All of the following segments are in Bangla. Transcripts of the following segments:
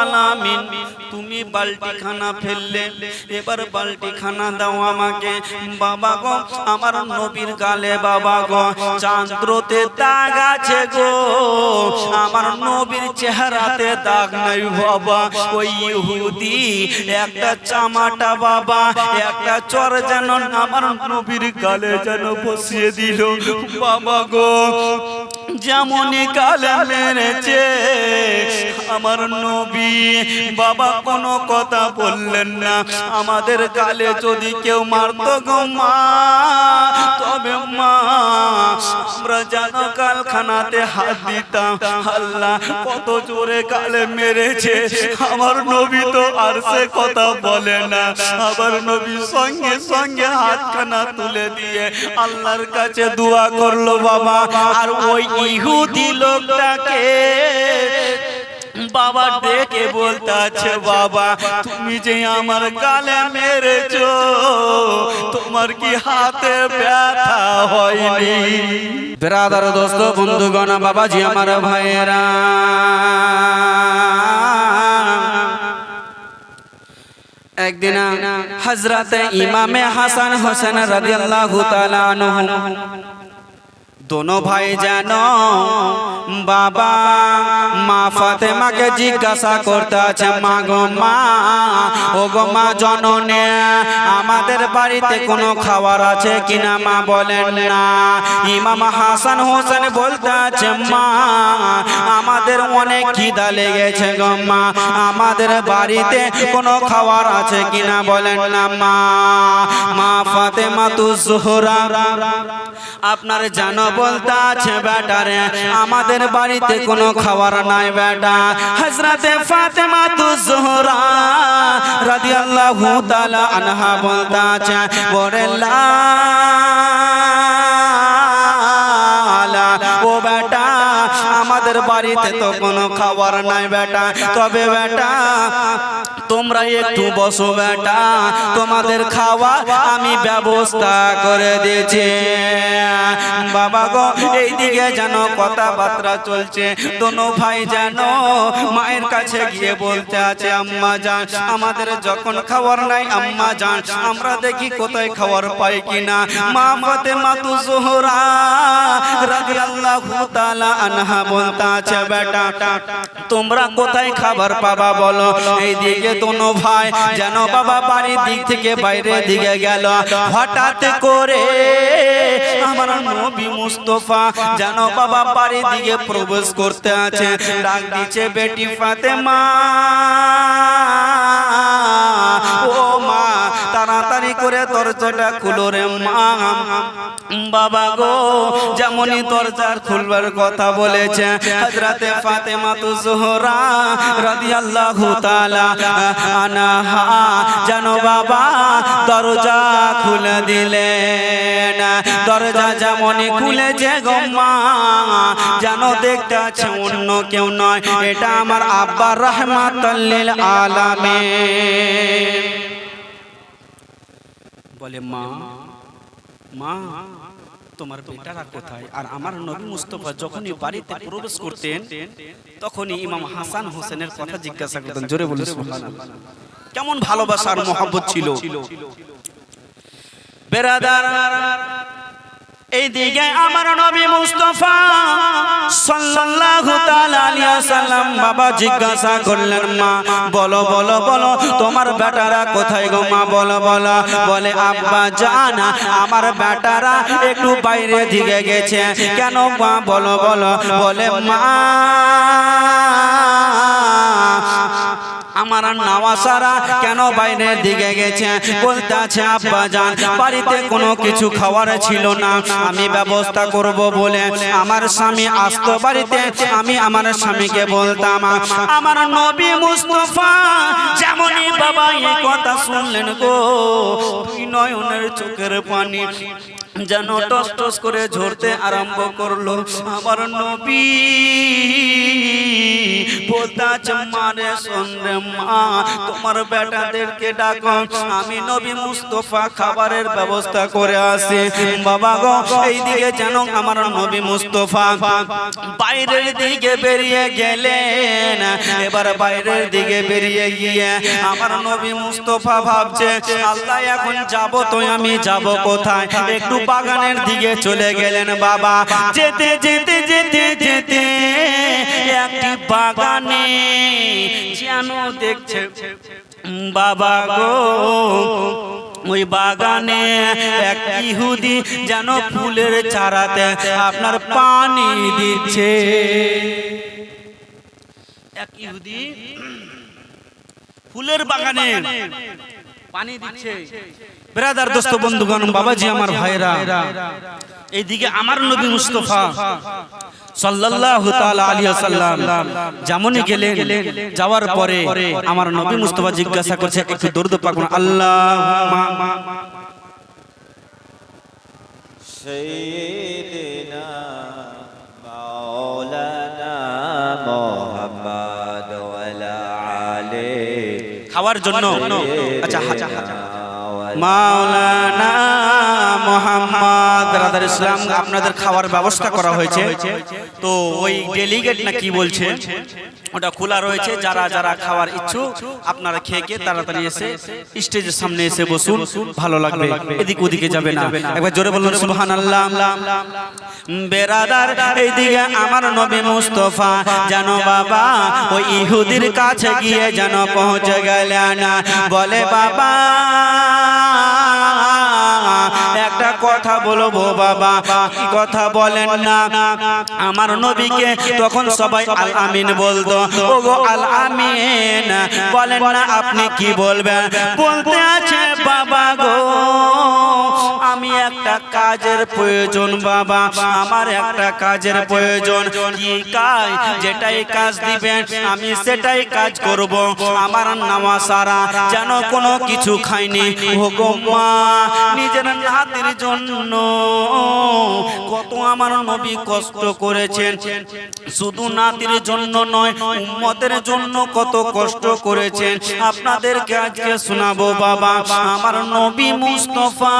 আলামিন তুমি বালতি খানা ফেললে। এবার বালতি খানা দাও আমাকে। বাবা গো, আমার নবীর গালে বাবা গো, চান্দ্রতে দাগ আছে গো। আমার নবীর চেহারাতে দাগ নাই বাবা। ওই ইহুদি, একটা চামাটা বাবা, একটা চর যেন আমার নবীর গালে যেন বসিয়ে দিল। বাবা গো যেমন কালে মেরেছে আমার নবী বাবা কোনো কথা বললেন না। আমাদের কালে যদি কেউ মারতো গো মা, তবে মা, আমরা যেন কালখানাতে হাত দিতাম। আল্লাহ কত জোরে কালে মেরেছে। আমার নবী তো আর সে কথা বলে না। আবার নবী সঙ্গে সঙ্গে হাতখানা তুলে দিয়ে আল্লাহর কাছে দোয়া করল, বাবা। আর ওই ইহুদি লোকটাকে বাবা ডেকে বলতে আছে বাবা, তুমি যে আমার গালে মেরেছো, তোমার কি হাতে ব্যথা হয়নি? বেরাদার, দোস্ত, বন্ধুগণ, বাবাজি, আমার ভাইয়েরা। একদিন হজরত ইমামে হাসান হোসেন রাদিয়াল্লাহু তাআলা আনহু দোনো ভাই যেন বাবা মা ফাতেমাকে জিজ্ঞাসা করতে আছে মা গো মা ও গো মা জননে আমাদের বাড়িতে কোনো খাবার আছে কিনা মা বলেন না ইমাম হাসান হোসেন বলতে আছে মা আমাদের অনেক খিদা লেগেছে গো মা আমাদের বাড়িতে কোনো খাবার আছে কিনা বলেন না মা মা ফাতেমা তু জোহরা আপনার জানো বলতে আছে বেটারে আমাদের বাড়িতে কোনো খাবার নাই বেটা হজরতে ফাতেমা তু জোহরা রাদিয়াল্লাহু তাআলা আনহা বলতে আছে বরে ও বেটা আমাদের বাড়িতে তো কোনো খাবার নাই বেটা। তবে বেটা তোমরা একটু বসো বেটা। তোমাদের খাওয়া আমি ব্যবস্থা করে দিয়েছি। বাবা গো এইদিকে যেন কথাবার্তা চলছে। দোনো ভাই যেন মায়ের কাছে গিয়ে বলতে আছে আম্মা যান আমাদের যখন খাবার নাই আম্মা যান। আমরা দেখি কোথায় খাবার পাই কিনা। মা ফাতেমা তু জোহরা রাদিয়াল্লাহু তাআলা আনহা বলতে আছে বেটা, তোমরা কোথায় খাবার পাবা বলো? এইদিকে দোনো ভাই যেন বাবা বাড়ির দিক থেকে বাইরে দিকে গেল। হঠাৎ করে আমার নবী মুস্তফা যেন বাবা বাড়ির দিকে প্রবেশ করতে আছে। ডাক দিচ্ছে, বেটি ফাতেমা। দরজাটা খুলো রে মা। বাবা গো, যেমনই দরজার খুলবার কথা বলেছে, হযরতে ফাতেমা তু জোহরা রাদিয়াল্লাহু তাআলা আনহা জানো বাবা দরজা খুলে দিলেন। দরজা যেমনই খুলেছে গো মা জানো দেখতে আছে অন্য কেউ নয়, এটা আমার আব্বা রহমাতাল্লিল আলামিন। বলে, মা মা, তোমার বেটারা কোথায়? আর আমার নবী মুস্তফা যখনই বাড়িতে প্রবেশ করতেন, তখনই ইমাম হাসান হোসেনের কথা জিজ্ঞাসা করতেন, জোরে বলে কেমন ভালোবাসা আর মহব্বত ছিল? বেরাদার এইদিকে আমার নবী মুস্তফা সাল্লাল্লাহু তাআলা আলাইহি ওয়াসাল্লাম বাবা জিজ্ঞাসা করলেন, মা, বলো বলো বলো, তোমার বেটারা কোথায় গো মা? বলো বলো। বলে, আব্বা, জানা, আমার বেটারা একটু বাইরে দিকে গেছে। কেন মা? বলো বলো। বলে, মা আমার নাওয়াসারা কেন বাইরের দিকে গেছে? বলতে আছে, আব্বা জান, বাড়িতে কোনো কিছু খাওয়ার ছিল না। আমি ব্যবস্থা করব বলে আমার স্বামী আসতো বাড়িতে। আমি আমার স্বামীকে বলতাম, আমার নবী মুস্তফা, যেমনই বাবা এই কথা শুনলেন গো নয়নের চোখের পানি যেন টস টস করে ঝরতে আরম্ভ করল। আমার নবী বলতাছ মারে সন্ধ্যে মা, তোমার বেটাদেরকে ডাকো। আমি নবী মুস্তফা খাবারের ব্যবস্থা করে আসি। বাবা গো, এইদিকে যেন আমার নবী মুস্তফা বাইরের দিকে বেরিয়ে গেলেন। এবার বাইরের দিকে বেরিয়ে গিয়ে আমার নবী মুস্তফা ভাবছে, আল্লাহ, এখন যাব তো আমি, যাব কোথায়? একটু বাগানের দিকে চলে গেলেন বাবা। যেতে যেতে যেতে যেতে একটি বাগানে যেন দেখছে বাবা গো। ওই বাগানে এক ইহুদি যেন ফুলের চারাতে আপনার পানি দিচ্ছে। এক ইহুদি ফুলের বাগানে পানি দিচ্ছে। বেরাদার দোস্ত বন্ধুগণ বাবাজি আমার ভাইরা এইদিকে আমার নবী মুস্তফা সাল্লাল্লাহু তাআলা আলাইহি গেলেন যাওয়ার পরে আমার নবী মুস্তফা জিজ্ঞাসা করছে একটু দরুদ পাকুন আল্লাহ খাওয়ার জন্য। আচ্ছা, আচ্ছা, আচ্ছা মাওলানা মোহাম্মদ রাদার ইসলাম আপনাদের খাওয়ার ব্যবস্থা করা হয়েছে। তো ওই ডেলিগেট না কি বলছে? ওটা খোলা রয়েছে যারা যারা খাওয়ার ইচ্ছুক আপনারা খেয়ে খেয়ে তাড়াতাড়ি এসে স্টেজের সামনে এসে বসুন ভালো লাগবে এদিক ওদিকে যাবে না। একবার জোরে বলুন সুবহান আল্লাহ বেরাদার এইদিকে আমার নবী মুস্তফা জানো বাবা ওই ইহুদির কাছে গিয়ে যেন পৌঁছে গেলেন বলে বাবা একটা কথা বলব বাবা? কথা বলেন না? আমার নবীকে তখন সবাই আল আমিন বলতো। ওগো আল আমিন বলেন না আপনি কি বলবেন? বলতে আছে, বাবা গো, আমি একটা কাজের প্রয়োজন বাবা। আমার একটা কাজের প্রয়োজন। কি কাজ? যেটাই কাজ দিবেন, আমি সেটাই কাজ করব। আমার নামা সারা যেন কোনো কিছু খাইনি। হোগো মা, নিজের নাতির জন্য কত আমার নবী কষ্ট করেছেন। শুধু নাতির জন্য নয়, উম্মতের জন্য কত কষ্ট করেছেন। আপনাদেরকে আজকে শোনাবো, বাবা, আমার নবী মুস্তফা।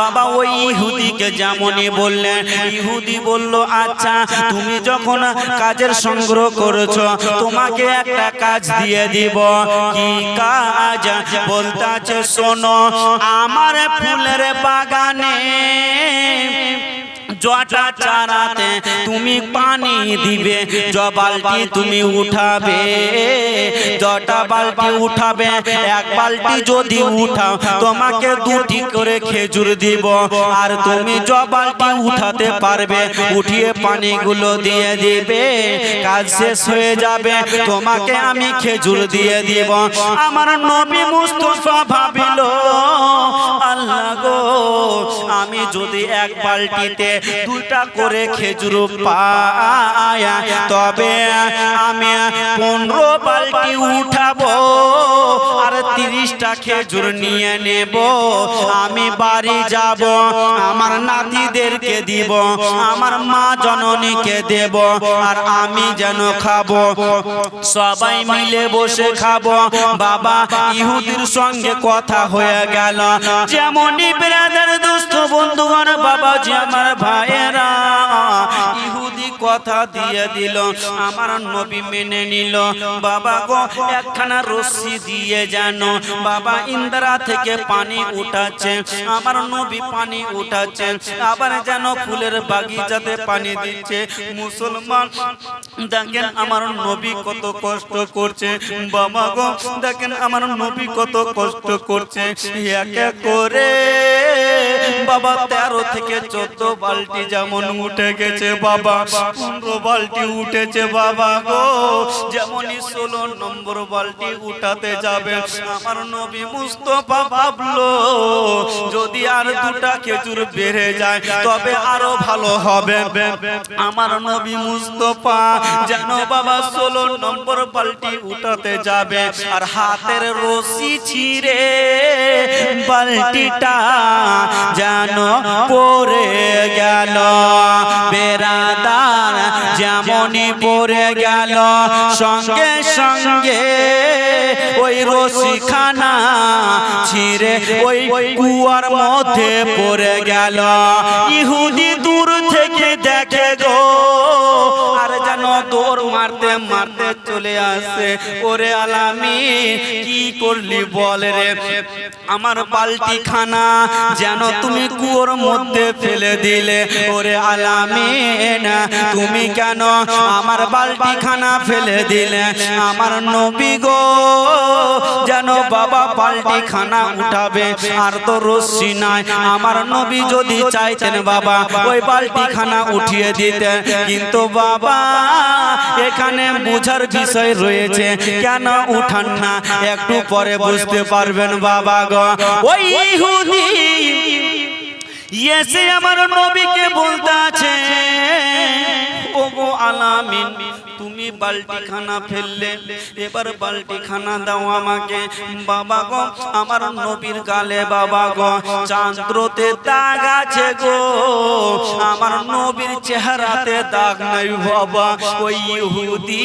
বাবা, ওই ইহুদিকে যেমনই বললেন, ইহুদি বলল আচ্ছা তুমি যখন কাজের সংগ্রহ করেছ, তোমাকে একটা কাজ দিয়ে দিব। কি কাজ? বলতে আছে, শোনো, আমার ফুলের বাগানে জটা চারাতে তুমি পানি দিবে জ বালতি তুমি উঠাবে। জটা বালতি উঠাবে, এক বালতি যদি উঠাও, তোমাকে দুটি করে খেজুর দিব। আর তুমি জ বালতি উঠাতে পারবে, উঠিয়ে পানিগুলো দিয়ে দিবে। কাজ শেষ হয়ে যাবে, তোমাকে আমি খেজুর দিয়ে দিব। আমার নবী মুস্তফা ভাবিল, আল্লাহ গো, আমি যদি এক বালতিতে দুটা করে খেজুর পাই তবে আমি পনেরো বালতি উঠাবো আর তিরিশটা খেজুর নিয়ে নেব। আমি বাড়ি যাব আমার নাতিদেরকে দিব আমার মা জননীকে দেব আর আমি যেন খাব। সবাই মিলে বসে খাব। বাবা ইহুদির সঙ্গে কথা হয়ে গেল। যেমনই ব্রাদার দুস্থ বন্ধুগণ বাবা যে আমার ভাইয়েরা। ইহুদি কথা দিয়ে দিল, আমার নবী মেনে নিল। বাবা গো, একখানা রশ্মি দিয়ে জানো বাবা ইন্দ্রা থেকে পানি উঠাচ্ছে, আমার নবী পানি উঠাচ্ছে, আবার যেন ফুলের বাগিচাতে পানি দিচ্ছে। মুসলমান, দেখেন আমার নবী কত কষ্ট করছে। বাবা গো, দেখেন আমার নবী কত কষ্ট করছে। এক করে বাবা, তেরো থেকে চোদ্দ বালতি যেমন উঠে গেছে বাবা, পনেরো বালতি উঠেছে বাবা গো। যেমনই ষোলো নম্বর বালতি উঠাতে যাবে, আমার নবী মুস্তফা ভাবলো, যদি আর দুটা খেজুর বেড়ে যায়, তবে আরও ভালো হবে। আমার নবী মুস্তফা যেন বাবা ষোলো নম্বর বালতি উঠাতে যাবে, আর হাতের রশি ছিঁড়ে বালতিটা যেন পড়ে গেল। বেড়াদার যেমনই পড়ে গেল, সঙ্গে সঙ্গে ওই রশিখানা ছিঁড়ে ওই ওই কুয়ার মধ্যে পড়ে গেল। ইহুদি দূর থেকে দেখে গো মারতে চলে আসে। ওরে আলামি, কি করলি বল রে? আমার বালতি খানা যেন তুমি কুয়োর মধ্যে ফেলে দিলে। ওরে আলামি, না, তুমি কেন আমার বালতি খানা ফেলে দিলে? আমার নবী গো, যেন বাবা বালতি খানা উঠাবে। আর তো রশ্মি নাই। আমার নবী যদি চাইতেন বাবা, ওই বালতি খানা উঠিয়ে দিতেন। কিন্তু বাবা, এখানে বুঝার বিষয় রয়েছে। কেন উঠান না? একটু পরে বুঝতে পারবেন বাবা গ। ওই এসে আমার নবীকে বলতে আছে ও আলামিন তুমি বালতি খানা ফেললে, এবার বালতি খানা দাও আমাকে। বাবা গো, আমার নবীর গালে বাবা গো, চান্দ্রতে দাগ আছে গো। আমার নবীর চেহারাতে দাগ নাই বাবা। ওই ইহুদি,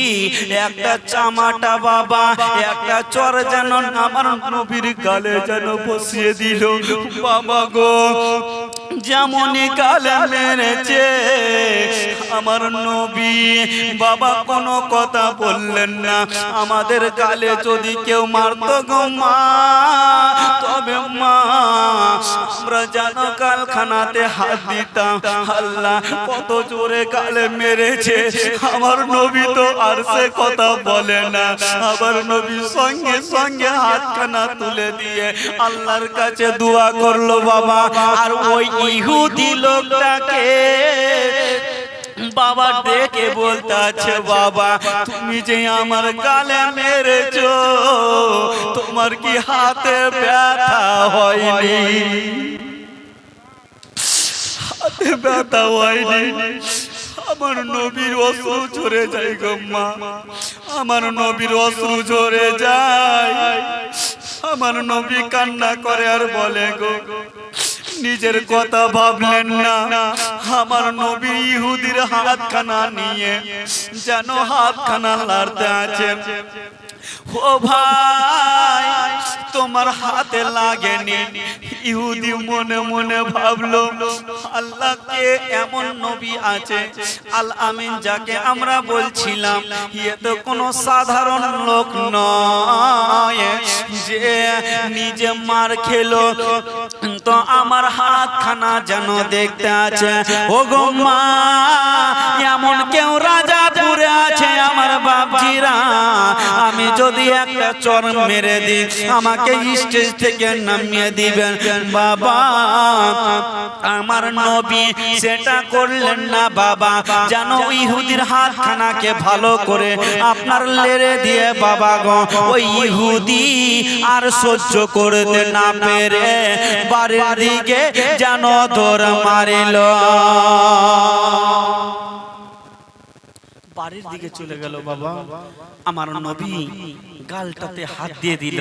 একটা চামাটা বাবা, একটা চর যেন আমার নবীর গালে যেন বসিয়ে দিল। বাবা গো যেমনই গালে মেরেছে। আমার নবী, বাবা কোনো কথা বললেন না। আমাদের কালে যদি কেউ মারত গো মা, তবে মা, আমরা যেন কালখানাতে হাত দিতাম। আল্লাহ, কত জোরে গালে মেরেছে। আমার নবী তো আর সে কথা বলে না। আবার নবী সঙ্গে সঙ্গে হাতখানা তুলে দিয়ে আল্লাহর কাছে দোয়া করল, বাবা। আর ওই ইহুদি লোকটাকে বাবা ডেকে বলতে আছে বাবা, তুমি যে আমার গালে মেরেছ, তোমার কি হাতে ব্যথা হয়নি? হাতে ব্যথা হয়নি। আমার নবীর অশ্রু ঝরে যায় গো মা। আমার নবীর অশ্রু ঝরে যায়। আমার নবী কান্না করে আর বলে গো নিজের কথা ভাবলেন না। আমার নবী ইহুদির হাতখানা নিয়ে যেন হাতখানা লাড়তে আছে। ও ভাই, তোমার হাতে লাগেনি। ইহুদি মনে মনে ভাবলো, আল্লাহকে এমন নবী আছে, আল আমিন যাকে আমরা বলছিলাম ইয়ে তো কোনো সাধারণ লোক নয় যে নিজে মার খেলো। তো আমার হাত খানা যেন দেখতে আছে ও গো মা, এমন কেউ রাজা পুরে আছে আমার বাপজিরা। আমি যদি একটা চর মেরে দিই, আমাকে স্টেজ থেকে নামিয়ে দিবেন। বাবা, আমার নবী সেটা করলেন না বাবা। যেন ইহুদির হাতখানাকে ভালো করে আপনার লেরে দিয়ে বাবা গো, ওই ইহুদি আর সহ্য করতে না পেরে বাড়ির দিকে যেন তোর মারিল। বাড়ির দিকে চলে গেল বাবা। আমার নবী গালটাতে হাত দিয়ে দিল।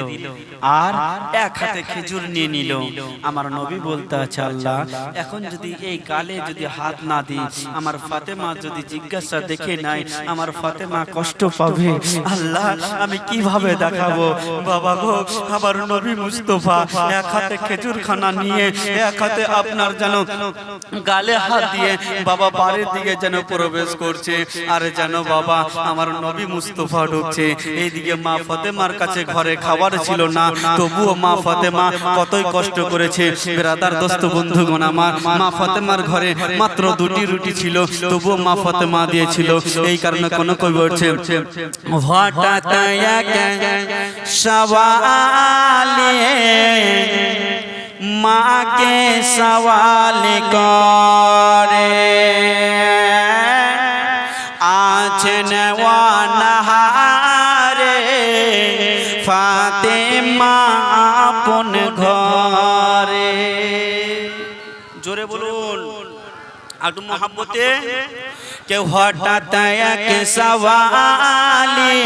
আর এক হাতে খেজুর নিয়ে নিল। আমার নবী বলতে আছে আল্লাহ এখন যদি এই গালে যদি হাত না দিই আমার ফাতেমা যদি জিজ্ঞাসা দেখে নাই আমার ফাতেমা কষ্ট পাবে। আল্লাহ আমি কীভাবে দেখাবো? বাবা গো আমার নবী মুস্তফা এক হাতে খেজুর খানা নিয়ে এক হাতে আপনার যেন গালে হাত দিয়ে বাবা বাড়ির দিকে যেন প্রবেশ করছে আর যেন বাবা, আমার নবী মুস্তফা ঢুকছে। এইদিকে মা ফতেমার কাছে ঘরে খাবার ছিল না, তবুও মা ফতেমা কতই কষ্ট করেছে। বেরাদার দোস্ত বন্ধুগণ আমার, মা ফতেমার ঘরে মাত্র দুটি রুটি ছিল, তবুও মা ফতেমা দিয়েছিল। এই কারণে কোন কই বলছে মাকে সওয়াল করে। আছেন ওয়ানাহারে ফাতেমা আপন ঘরে জোরে বলুন একটু মহাব্বতে কেউ হঠাৎ এক সওয়ালে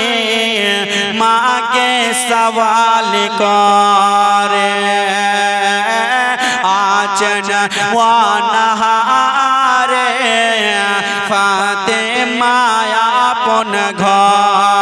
মাকে সওয়াল করে আজ আছেন আপন ঘরে।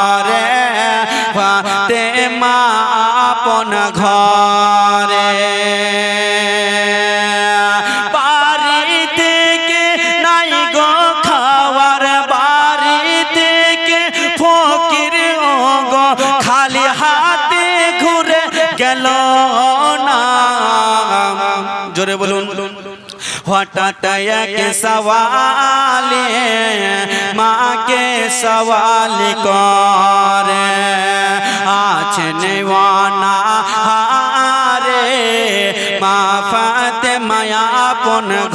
হঠাৎ এক সওয়ালে মাকে সওয়াল করে আছেন ওয়ানা হারে মা ফাতে মায়া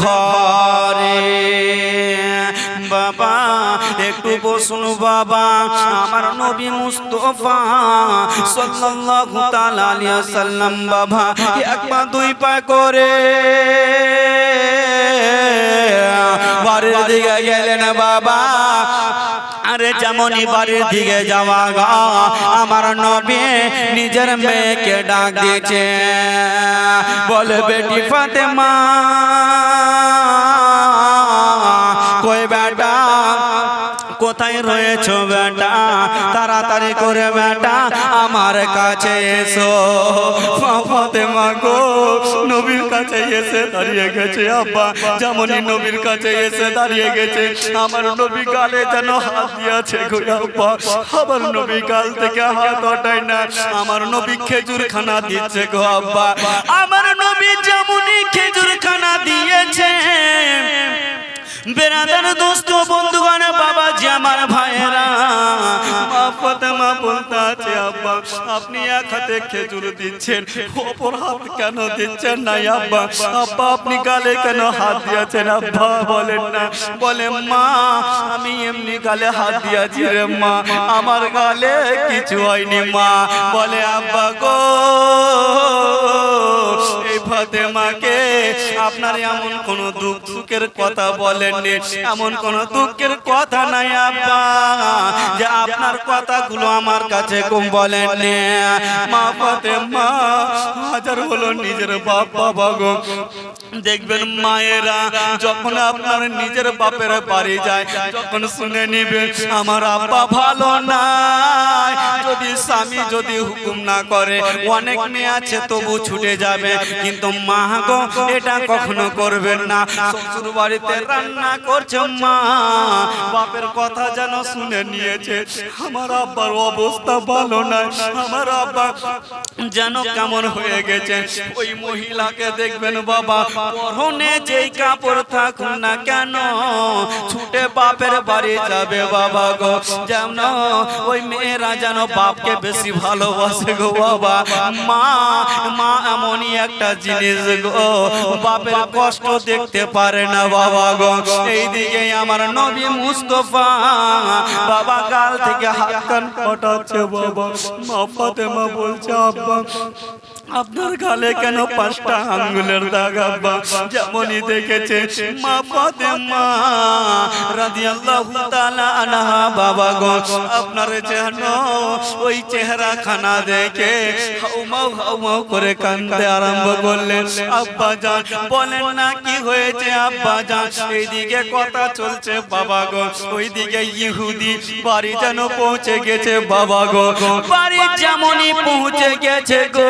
ঘরে বাবা বসুন বাবা। আমার নবী মুস্তফা সাল্লাল্লাহু তাআলা আলাইহি সাল্লাম বাবা এক পা দুই পা করে বাড়ির দিকে গেলেন বাবা। আরে যেমনই বাড়ির দিকে যাওয়া গা, আমার নবী নিজের মেয়েকে ডাক দিয়েছে। বলে, বেটি ফাতেমা, কই বেটা কোথায় রয়েছো বেটা? তাড়াতাড়ি করে বেটা, আমার কাছে এসো। ফাতেমা গো, নবীর কাছে এসে দাঁড়িয়ে গেছে, আব্বা। যেমনই নবীর কাছে এসে দাঁড়িয়ে গেছে, আমার নবী গালে যেন হাত দিয়েছে গো আব্বা। আমার নবী গাল থেকে হাত হটায় না, আমার নবী খেজুর খানা দিচ্ছে গো আব্বা। আমার নবী যেমনই খেজুর খানা দিয়েছে বেরাদার দোস্ত বন্ধুগণ বাবা যে আমার ভাইয়েরা। আছে আপনি খেজুর দিচ্ছেন কেন দিচ্ছেন আপনি গালে কেন হাত দিয়েছেন, আব্বা? বলেন না। বলে, মা, আমি এমনি গালে হাত দিয়েছি রে মা, আমার গালে কিছু হয়নি মা। বলে, আব্বা গো ফাতেমাকে আপনার এমন কোন দুঃখ সুখের কথা বলেননি, এমন কোন দুঃখের কথা নাই আব্বা, যে আপনার কথাগুলো আমার কাছে কম বলেননি। মা ফাতেমা হাজার হলো নিজের বাপ, বাবা গো। দেখবেন মায়েরা যখন আপনার নিজের বাপের বাড়ি যায়, যখন শুনে নিবে, আমার আব্বা ভালো না যদি স্বামী যদি হুকুম না করে, অনেক মেয়ে আছে তবু ছুটে যাবে, কিন্তু মা গো এটা কখনো করবেন না। শ্বশুর বাড়িতে রান্না করছ মা। বাপের কথা যেন শুনে নিয়েছে। আমার আব্বার অবস্থা ভালো নাই। আমার আব্বা যেন কেমন হয়ে গেছে। ওই মহিলাকে দেখবেন বাবা, পরনে যেই কাপড় থাকুন না কেন, ছুটে বাপের বাড়ি যাবে বাবা গো। যেন ওই মেয়েরা যেন বাপকে বেশি ভালোবাসে গো বাবা। মা মা এমনই একটা জিনিস গো। বাপের কষ্ট দেখতে পারে না বাবা গো। এইদিকে আমার নবী মুস্তফা বাবা গাল থেকে হাত কান ফটাচ্ছে বাবা। মা ফাতেমা বলছে আব্বা আপনার গালে কেন পাঁচটা আঙ্গুলের দাগ আব্বা? যেমনই দেখেছে মা ফাতেমা রাদিয়াল্লাহু তাআলা আনহা বাবা গো আপনার যেন ওই চেহারা খানা দেখে হাউমাউ হাউমাউ করে কান্দতে আরম্ভ করলেন। আব্বা জান বলেন না কি হয়েছে আব্বা জান এইদিকে কথা চলছে বাবা গো ওইদিকে ইহুদি বাড়ি যেন পৌঁছে গেছে বাবা গো। বাড়ি যেমনই পৌঁছে গেছে গো।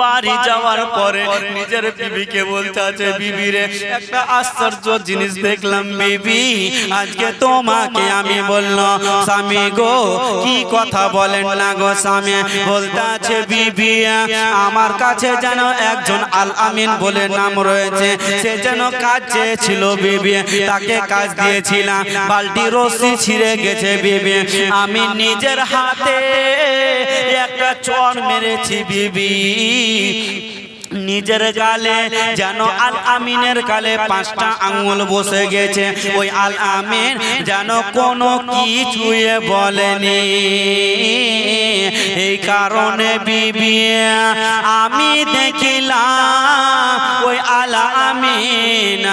বাড়ি যাওয়ার পরে নিজের বিবিকে বলতে আছে বিবিরে একটা আশ্চর্য জিনিস দেখলাম বিবি। আজকে তোমাকে আমি বললাম স্বামী গো কি কথা বলেন না গো স্বামী? বলতে আছে বিবি আমার কাছে যেন একজন আল আমিন বলে নাম রয়েছে। সে যেন কাজ চেয়েছিল বিবি। তাকে কাজ দিয়েছিলাম। বালতি রশি ছিঁড়ে গেছে বিবি। আমি নিজের হাতে একটা চর মেরেছি বিবি নিজের গালে যেন আল আমিনের গালে পাঁচটা আঙুল বসে গেছে। ওই আল আমিন যেন কোনো কিছুয়ে বলেনি। এই কারণে বিবি, আমি দেখিলাম, ওই আলা আমিন।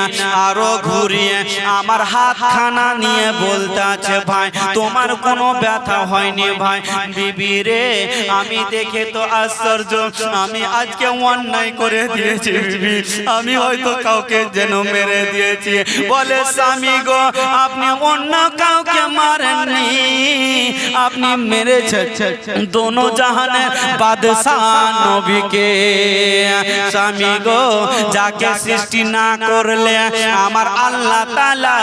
আরও ঘুরিয়ে আমার হাতখানা নিয়ে বলতে আছে ভাই, তোমার কোনো ব্যথা হয়নি, ভাই। বিবি রে, আমি দেখে তো আশ্চর্য। আমি আজকে অন্যায় করে দিয়েছি, বিবি। আমি হয়তো কাউকে যেন মেরে দিয়েছি। বলে, স্বামী গো, আপনি অন্য কাউকে মারেননি। আপনি মেরেছেন। দোনো জাহানের বাদশাহ নবীকে। স্বামী গো, যাকে সৃষ্টি না করলে আমার আল্লাহ তালা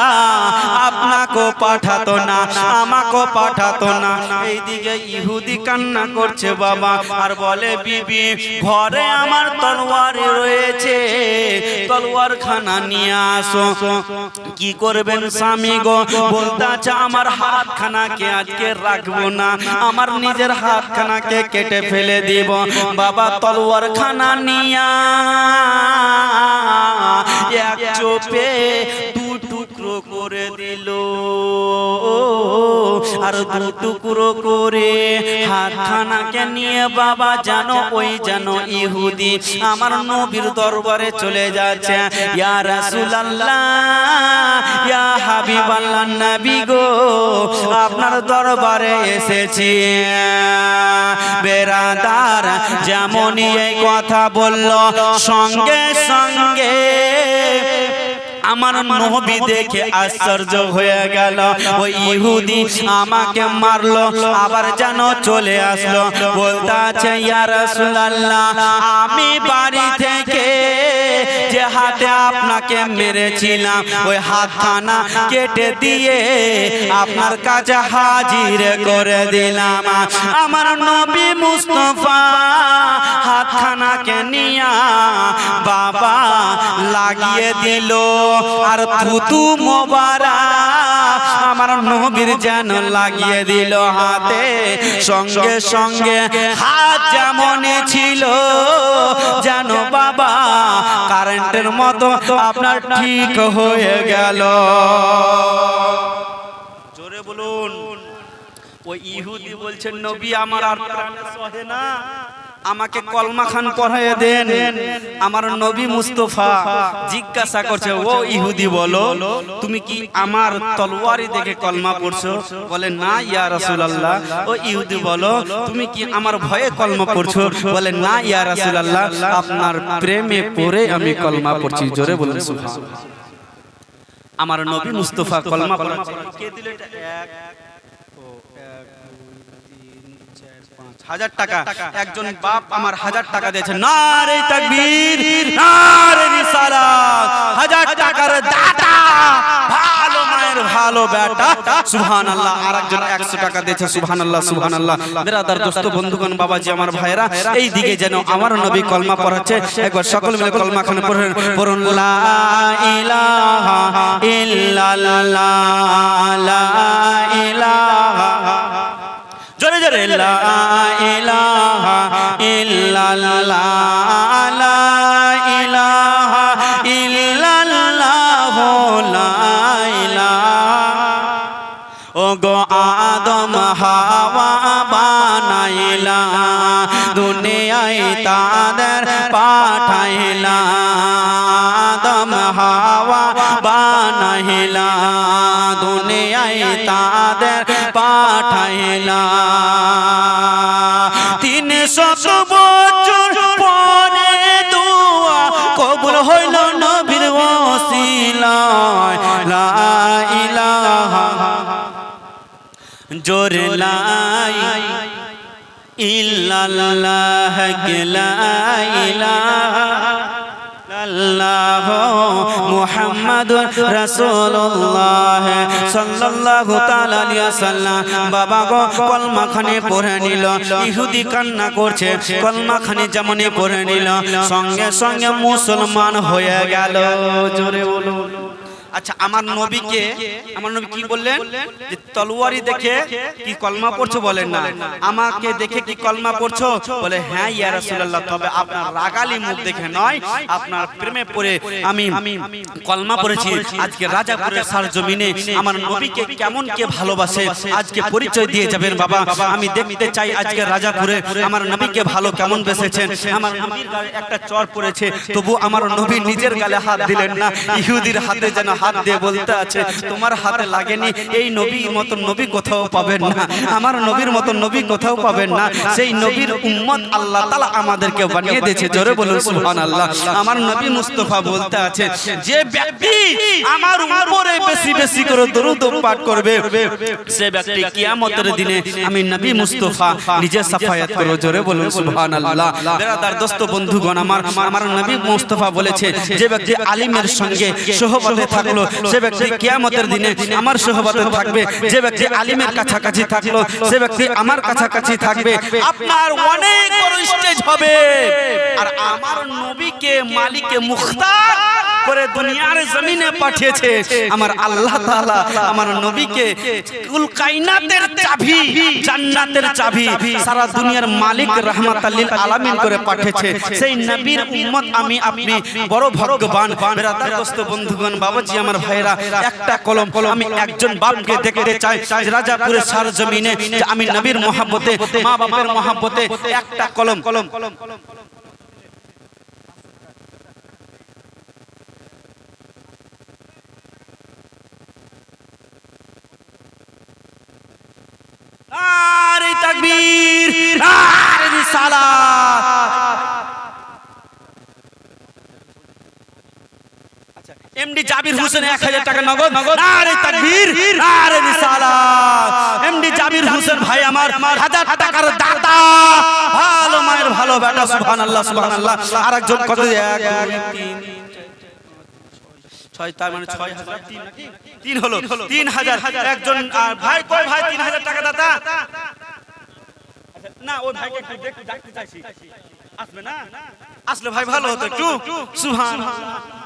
আপনাকে পাঠাতো না আমাকে পাঠাতো না। এইদিকে ইহুদি কান্না করছে বাবা, আর বলে, বিবি, ঘরে আমার তলোয়ার রয়েছে তলোয়ার খানা নিয়ে আসো। কি করবেন স্বামী গো? বলতে আছে, আমার হাত খানাকে আজকে রাখব না, আমার নিজের হাত খানাকে কেটে ফেলে দিব। বাবা তলোয়ার খানা নিয়া এক চোপে আর দু টুকরো করে হাতখানাকে নিয়ে বাবা, জানো, ওই জানো ইহুদি। আমার নবীর দরবারে চলে যাচ্ছে। ইয়া রাসূলুল্লাহ, ইয়া হাবিবাল্লাহ নবী গো, আপনার দরবারে এসেছি। বেরাদার যেমনই এই কথা বলল, সঙ্গে সঙ্গে আমার নবী দেখে আশ্চর্য হয়ে গেল। ওই ইহুদি, আমাকে মারলো, আবার যেন চলে আসলো। বলতে আছে, ইয়া রাসূলুল্লাহ, আমি বাড়ি থেকে হাতে আপনাকে মেরেছিলাম। ওই হাত থানা কেটে দিয়ে আপনার কাছে হাজির করে দিলাম। আমার নবী মুস্তফা হাত থানাকে নিয়া বাবা লাগিয়ে দিল। আর থুতু মোবারা আমার নবীর যেন লাগিয়ে দিল হাতে। সঙ্গে সঙ্গে হাত যেমন ছিল, যেন বাবা কারেন্টের মতো আপনার ঠিক হয়ে গেল। জোরে বলুন। ওই ইহুদি বলছেন, নবী আমার আর প্রাণে সহে না। আমাকে কলমা খান পড়াইয়ে দেন। আমার নবী মুস্তফা জিজ্ঞাসা করছে, ও ইহুদি বলো, তুমি কি আমার তলোয়ারি দেখে কলমা পড়ছো? বলে, না, ইয়া রাসূলুল্লাহ। ও ইহুদি বলো, তুমি কি আমার ভয়ে কলমা পড়ছো? বলে, না, ইয়া রাসূলুল্লাহ, আপনার প্রেমে পড়ে আমি কলমা পড়ছি। জোরে বলুন, সুবহানাল্লাহ। আমার নবী মুস্তফা কলমা পড়াচ্ছে কে দিল এটা? এক। হাজার টাকা। একজন বাপ আমার হাজার টাকা দিয়েছে। নারে তাকবীর নারে রিসালাত। হাজার টাকার দাতা। ভালো মায়ের ভালো বেটা। সুবহানাল্লাহ আরেকজন 100 টাকা দিয়েছে। সুবহানাল্লাহ সুবহানাল্লাহ। বিরাদার দোস্ত বন্ধুগণ বাবাজি আমার ভাইরা এই দিকে যেন আমার নবী কলমা পড়াচ্ছে। একবার সকল মিলে কলমা খানে পড়েন। পড়ুন লা ইলাহা ইল্লাল্লাহ লা ইলাহা জোরে জোরে লা ইলাহা ইল্লাল্লাহ লা ইলাহা ইল্লাল্লাহ লা ইলাহা ও গো আদম হাওয়া বানাইলা দুনিয়ায় তাদের পাঠাইলা। হাওয়া বানাইলা দুনিয়ায় তাদের পাঠাইলা তিন বছর পরে দুয়া কবুল হইল নবীর জোর লাই ইল্লাল্লাহ মুহাম্মাদুর রসুল্লাহ সাল্লাল্লাহু তাআলা বাবা গো কলমা খানে পড়ে নিল। ইহুদি কান্না করছে, কলমাখানে যেমনই পড়ে নিল। সঙ্গে সঙ্গে মুসলমান হয়ে গেল। জোরে বলুন। আচ্ছা আমার নবীকে আমার নবী কি বললেন? যে তলোয়ারি দেখে কি কলমা পড়ছো বলেন না। আমাকে দেখে কি কলমা পড়ছো? বলে হ্যাঁ ইয়া রাসূলুল্লাহ তবে আপনার রাগালি মুখ দেখে নয় আপনার প্রেমে পড়ে আমি কলমা পড়েছি। আজকে রাজাপুরের সার জমিনে আমার নবীকে কেমন কে ভালোবাসে? আজকে পরিচয় দিয়ে যাবেন বাবা। আমি দেখতে চাই আজকে রাজাপুরে আমার নবীকে ভালো কেমন বেসেছেন আমার নবীর গায়ে একটা চর পড়েছে তবু আমার নবী নিজের গালে হাত দিলেন না ইহুদির হাতে যেন হাত দিয়ে বলতে আছে, তোমার হাতে লাগেনি, এই নবীর মতো নবী কোথাও পাবেন না। আমার নবীর মতো নবী কোথাও পাবেন না। সেই নবীর উম্মত আল্লাহ তাআলা আমাদেরকে বানিয়ে দিয়েছে। জোরে বলুন, সুবহানাল্লাহ। আমার নবী মুস্তাফা বলতে আছে, যে ব্যক্তি আমার উপরে বেশি বেশি করে দরুদ পাঠ করবে, সে ব্যক্তি কিয়ামতের দিনে আমি নবী মুস্তাফা নিজে সাফায়াত করব। জোরে বলুন, সুবহানাল্লাহ। বেরাদার, দোস্ত, বন্ধুগণ, আমার আমার নবী মুস্তাফা বলেছে, যে ব্যক্তি আলিমের সঙ্গে সোহবতে থাকল সে ব্যক্তি কিয়ামতের দিনে আমার সহবাতে থাকবে যে ব্যক্তি আলিমের কাছাকাছি থাকল সে ব্যক্তি আমার কাছাকাছি থাকবে আপনার অনেক বড় স্টেজ হবে। আর আমার নবীকে মালিকে মুখতার করে দুনিয়ার জমিনে পাঠিয়েছে আমার আল্লাহ তাআলা আমার নবীকে। কুল কায়নাতের চাবি, জান্নাতের চাবি সারা দুনিয়ার মালিক রাহমাতাল লিল আলামিন করে পাঠিয়েছে। সেই নবীর উম্মত আমি আপনি বড় ভাগ্যবান। বেরাদার দোস্ত, বন্ধুগণ, বাবাজি, আমার ভাইরা একটা কলম আমি একজন বাপকে দেখতে চাই রাজাপুরের সার জমিনে আমি নবীর মহাব্বতে মা বাবার মহাব্বতে একটা কলম কলম কলম কলম আরে তাকবীর আরে রিসালাত এমডি জাবির হোসেন 1000 টাকা নগদ আরে তাকবীর আরে রিসালাত এমডি জাবির হোসেন ভাই আমার হাজার টাকার দাতা ভালো মায়ের ভালো বেটা সুবহানাল্লাহ সুবহানাল্লাহ। আরেকজন কত এক দুই, তিন ছয় তার মানে ছয় হাজার। তিন হলো তিন হাজার। একজন ভাই কই ভাই তিন হাজার টাকা দাদা আচ্ছা, না ওই ভাইকে একটু দেখতে দেখতে চাইছি। আসবে না? আসলে ভাই ভালো হতো একটু। সুহান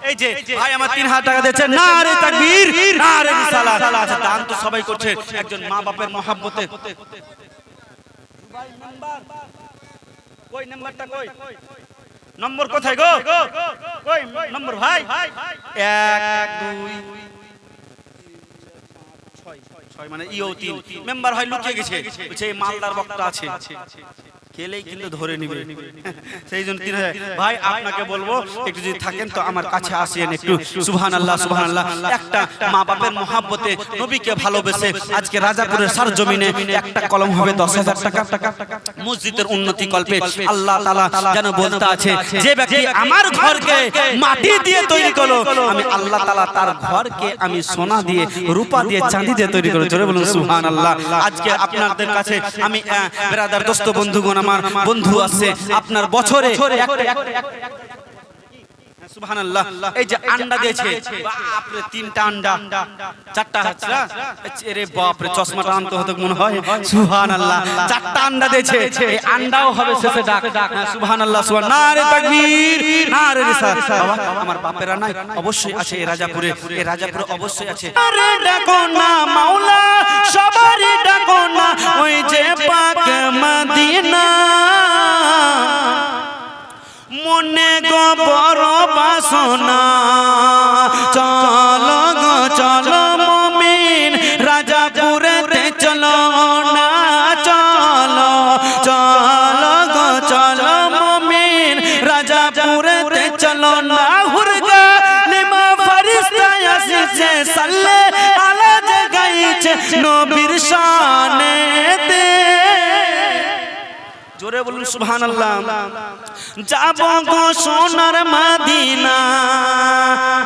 এই যে ভাই আমার তিন হাজার টাকা দিয়েছে না রে তাকবীর। না রে রিসালাত আচ্ছা দান তো সবাই করছে। একজন মা বাপের মহাব্বতে। কই নাম্বারটা কই? নম্বর কোথায় গো? কই নম্বর ভাই। এক দুই মানে ইও তিন। মেম্বার হয় লুকিয়ে গেছে। মালদার বক্তা আছে। খেলেই কিন্তু ধরে নিবে। সেই জন্য ভাই আপনাকে বলব একটু যদি থাকেন তো আমার কাছে আসেন একটু। সুবহান আল্লাহ সুবহান আল্লাহ একটা মা বাপের মহাব্বতে নবীকে ভালোবেসে আজকে রাজাপুরের সার জমিনে একটা কলম হবে দশ হাজার টাকা। মসজিদের উন্নতি কল্পে আল্লাহ তালা যেন বলতে আছে যে ব্যক্তি আমার ঘরকে মাটি দিয়ে তৈরি করল আমি আল্লাহ তালা তার ঘরকে আমি সোনা দিয়ে রূপা দিয়ে চাঁদি দিয়ে তৈরি করো। জোরে বলুন সুবহান আল্লাহ আজকে আপনাদের কাছে আমি বেরাদার দোস্ত বন্ধুগণ আমার বন্ধু আছে আপনার বছরে সুবহানাল্লাহ। এই যে আন্ডা দিয়েছে। বাপরে তিনটা আন্ডা। চারটা হচ্ছে না? আরে বাপরে চশমাটা আনতে হতো মনে হয়। সুবহানাল্লাহ। চারটা আন্ডা দিয়েছে। এই আন্ডাও হবে শেষে ডাক। সুবহানাল্লাহ সুবহান নারে তাকবীর। নারে রিসাত বাবা আমার বাপেরা নাই অবশ্যই আছে এই রাজাপুরে। এই রাজাপুরে অবশ্যই আছে। আরে ডাকো না মাওলা। সবারই ডাকো না। ওই যে পাক মদিনা। মনে গো বড় বাসনা চল গো, চল মমিন, রাজাপুরেতে চলো না। চল চল গো, চল মমিন, রাজাপুরেতে চলো না। হুরগা লিমা ফরিস্তা আসছে আলা জাগাইছে নবীর শানে জোরে বলুন, সুবহানাল্লাহ। যাব গো সোনার মদিনা।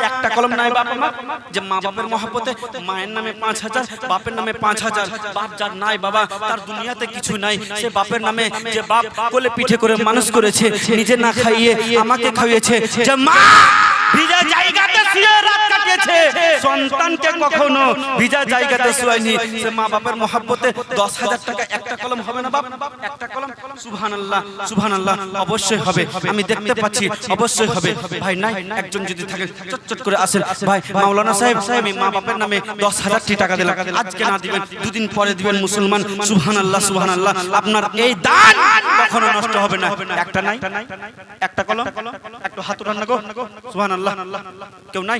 একটা কলম নাই বাপ আমার যে মা বাপের মহব্বতে মায়ের নামে পাঁচ হাজার বাপের নামে পাঁচ হাজার। বাপ যার নাই বাবা তার দুনিয়াতে কিছু নাই। সে বাপের নামে যে বাপ কোলে পিঠে করে মানুষ করেছে নিজে না খাইয়ে আমাকে খাইয়েছে। যে মা ভিজা জায়গাতে শুয়ে রাত কাটিয়েছে সন্তানকে কখনো ভিজা জায়গাতে শুয়ায়নি। সে মা বাপের মহাব্বতে দশ হাজার টাকা একটা কলম হবে না বাপ? অবশ্যই হবে। আমি দেখতে পাচ্ছি, অবশ্যই হবে। ভাই, নাই, একজন যদি থাকে করে আসেন। ভাই, মাওলানা সাহেব সাহেব মা বাপের নামে দশ হাজারটি টাকা দিলাম। আজকে না দিবেন, দুদিন পরে দিবেন মুসলমান। সুবহানাল্লাহ সুবহানাল্লাহ। আপনার এই দান কখনো নষ্ট হবে না। একটা নাই? একটা কলম? একটু হাত উঠান না গো। সুবহানাল্লাহ। কেউ নাই?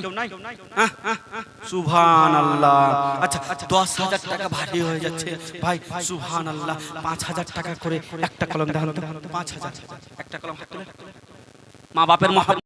হ্যাঁ, হ্যাঁ, হ্যাঁ। সুবহানাল্লাহ। আচ্ছা দশ হাজার টাকা ভারী হয়ে যাচ্ছে। ভাই সুবহানাল্লাহ। পাঁচ হাজার টাকা করে একটা কলম দেখানো পাঁচ হাজার। একটা কলম হাত তুলে। মা বাপের মহা